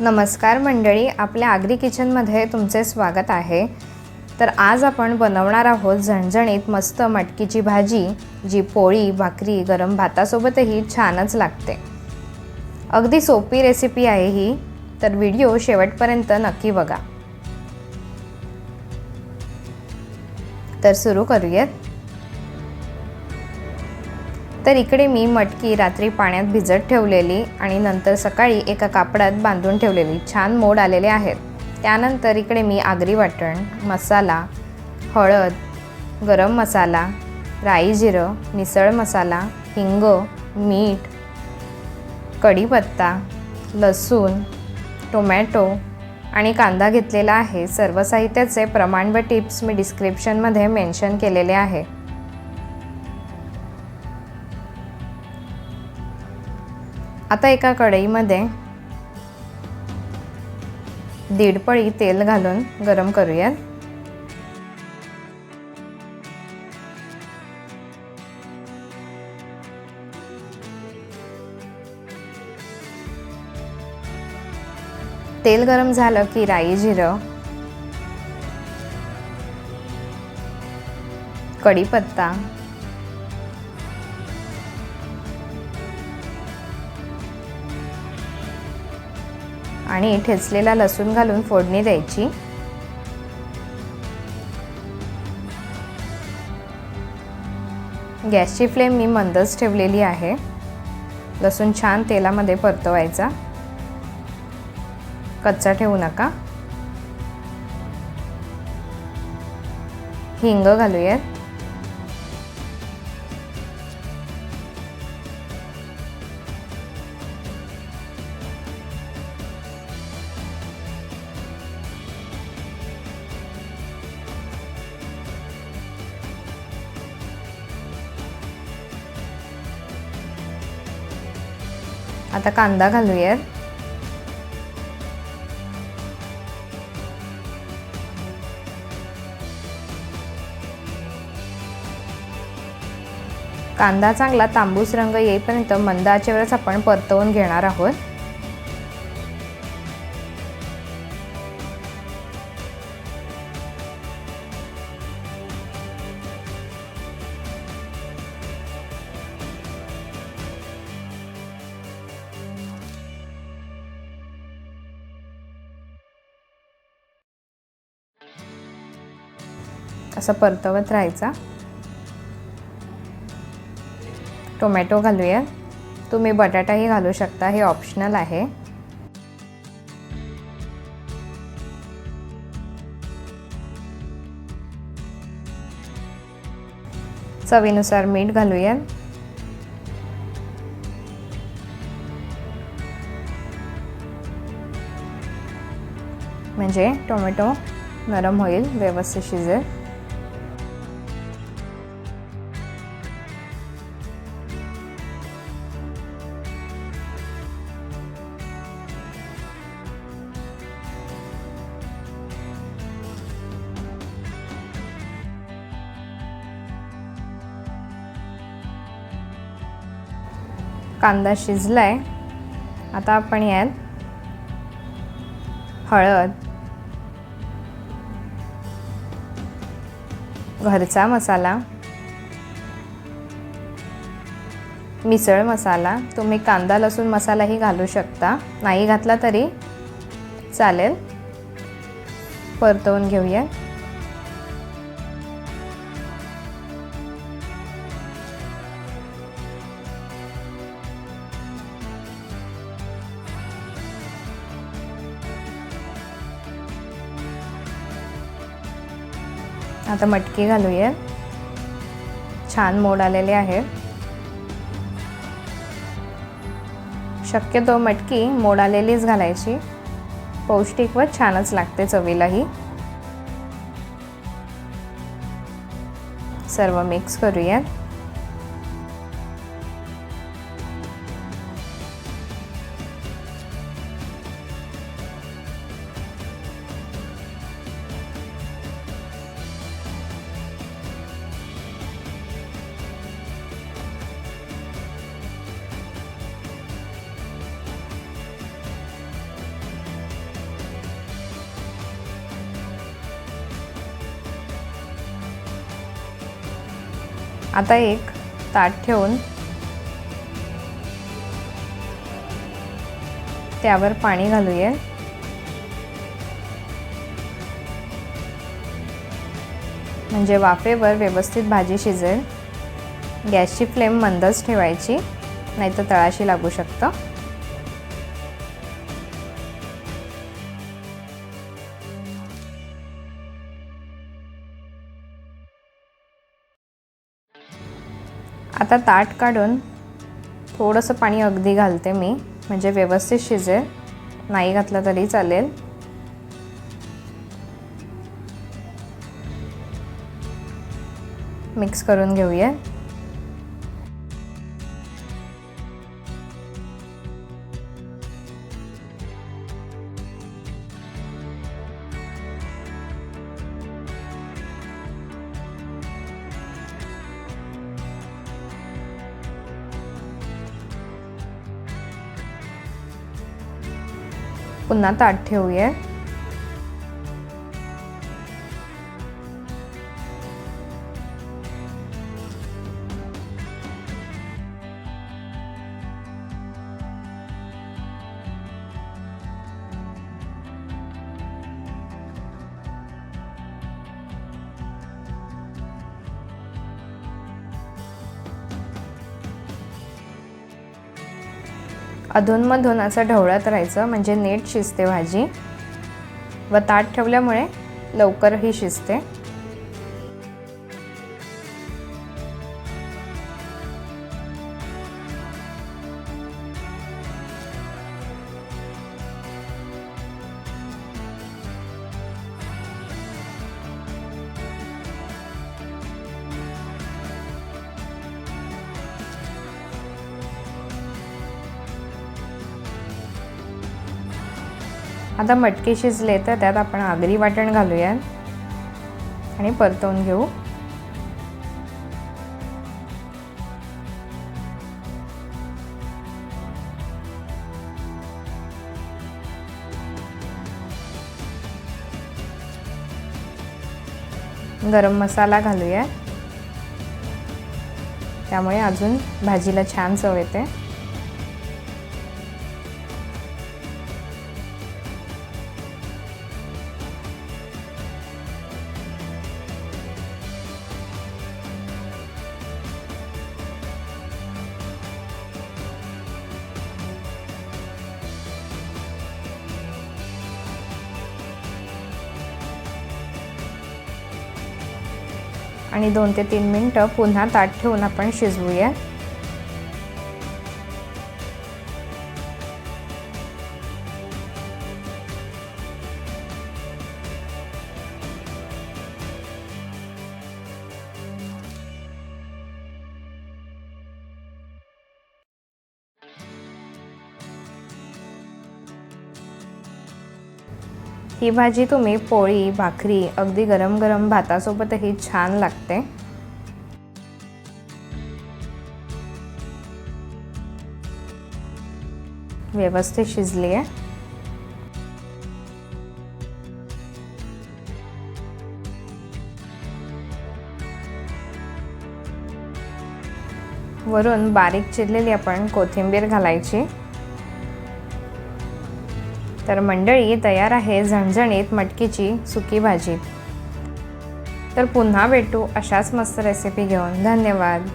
नमस्कार मंडळी आपल्या आगरी किचनमध्ये तुमचे स्वागत आहे. तर आज आपण बनवणार आहोत झणझणीत मस्त मटकीची भाजी जी पोळी भाकरी गरम भातासोबतही छानच लागते. अगदी सोपी रेसिपी आहे ही तर व्हिडिओ शेवटपर्यंत नक्की बघा. तर सुरू करूयात. तर इकडे मी मटकी रात्री पाण्यात भिजत ठेवलेली आणि नंतर सकाळी एका कापडात बांधून ठेवलेली छान मोड आलेले आहेत. त्यानंतर इकडे मी आगरी वाटण मसाला हळद गरम मसाला राई जिरं मिसळ मसाला हिंग मीठ कढीपत्ता लसूण टोमॅटो आणि कांदा घेतलेला आहे. सर्व साहित्याचे प्रमाण व टिप्स मी डिस्क्रिप्शनमध्ये मेन्शन केलेले आहे. आता एका कढईमध्ये दीड पळी तेल घालून गरम करूयात. तेल गरम झालं की राई जिरं कढीपत्ता आणि ठेचलेला लसूण घालून फोडणी द्यायची. गॅसची फ्लेम मी मंदच ठेवलेली आहे. लसूण छान तेलामध्ये परतवायचा. कच्चा ठेवू नका. हिंग घालूयात. आता कांदा घालूयात. कांदा चांगला तांबूस रंग येईपर्यंत मंद आचेवरच आपण परतवून घेणार आहोत. असं परतवत राहायचा. टोमॅटो घालूया. तुम्ही बटाटाही घालू शकता हे ऑप्शनल आहे. चवीनुसार मीठ घालूया. म्हणजे टोमॅटो नरम होईल व्यवस्थित शिजेल. कांदा शिजला आहे आता आपण यात हळद घरचा मसाला मिसळ मसाला. तुम्ही कांदा लसूण मसालाही घालू शकता. नाही घातला तरी चालेल. परतवून घेऊया आता मटकी घालूया. छान मोड आलेले आहे. शक्यतो मटकी मोड आलेलीच घालायची. पौष्टिक व छानच लागते चवीलाही. सर्व मिक्स करूयात आता एक ताट ठेवून त्यावर पाणी घालूया. म्हणजे वाफेवर व्यवस्थित भाजी शिजेल. गॅसची फ्लेम मंदच ठेवायची नाहीतर तळाशी लागू शकतं. आता ताट काढून थोडंसं पाणी अगदी घालते मी. म्हणजे व्यवस्थित शिजेल. नाही घातलं तरी चालेल. मिक्स करून घेऊया. पुन्हा ताट ठेवूया. अधूनमधून असं ढवळत राहायचं म्हणजे नीट शिजते भाजी. व ताट ठेवल्यामुळे लवकरही शिजते. आता मटकी शिजले तर त्यात आपण आगरी वाटण घालूया आणि परतवून घेऊ. गरम मसाला घालूया त्यामुळे अजून भाजीला छान चव येते. आणि दोन ते तीन मिनटं पुन्हा ताट ठेवून आपण शिजवूया. ही भाजी तुम्ही पोळी भाकरी अगदी गरम गरम भातासोबतही छान लागते. व्यवस्थित शिजली आहे वरून बारीक चिरलेली आपण कोथिंबीर घालायची. तर मंडळी तयार आहे झणझणीत मटकीची सुकी भाजी. तर पुन्हा भेटू अशाच मस्त रेसिपी घेऊन. धन्यवाद.